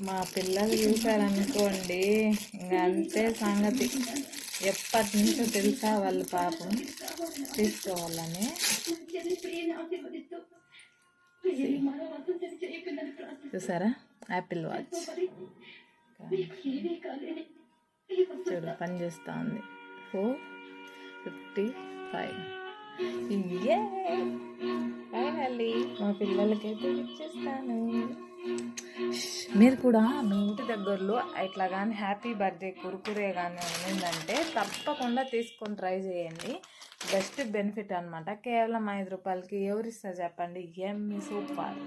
మా పిల్లలు చూశారనుకోండి ఇంకా అంతే సంగతి. ఎప్పటి నుంచో తెలుసా వాళ్ళు పాపం తీసుకోవాలని. చూసారా? Apple watch. చూడు పని చేస్తూ ఉంది. Four fifty five. ఫైనల్లీ మా పిల్లలకైతే ఇచ్చేస్తాను. మీరు కూడా మీ ఇంటి దగ్గరలో ఇట్లా కానీ హ్యాపీ బర్త్డే కురుకురే కానీ ఉండిందంటే తప్పకుండా తీసుకొని ట్రై చేయండి. బెస్ట్ బెనిఫిట్ అనమాట కేవలం ఐదు రూపాయలకి ఎవరిస్తారు చెప్పండి. ఎమ్మి సూపర్.